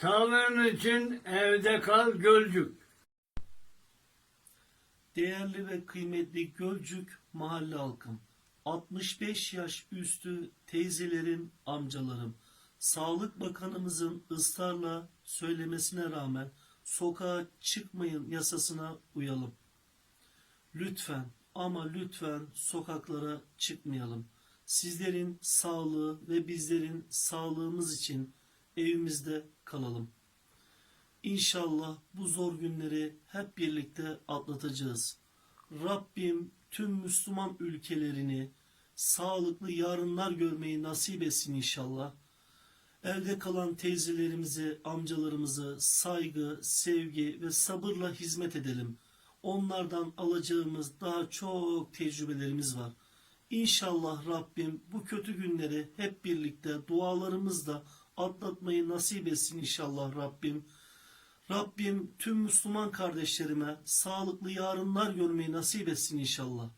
Sağlığın için evde kal Gölcük. Değerli ve kıymetli Gölcük mahalle halkım, 65 yaş üstü teyzelerim, amcalarım, Sağlık Bakanımızın ısrarla söylemesine rağmen sokağa çıkmayın yasasına uyalım. Lütfen ama lütfen sokaklara çıkmayalım. Sizlerin sağlığı ve bizlerin sağlığımız için evimizde kalalım. İnşallah bu zor günleri hep birlikte atlatacağız. Rabbim tüm Müslüman ülkelerini sağlıklı yarınlar görmeyi nasip etsin inşallah. Evde kalan teyzelerimize, amcalarımıza saygı, sevgi ve sabırla hizmet edelim. Onlardan alacağımız daha çok tecrübelerimiz var. İnşallah Rabbim bu kötü günleri hep birlikte dualarımızla atlatmayı nasip etsin inşallah Rabbim. Rabbim tüm Müslüman kardeşlerime sağlıklı yarınlar görmeyi nasip etsin inşallah.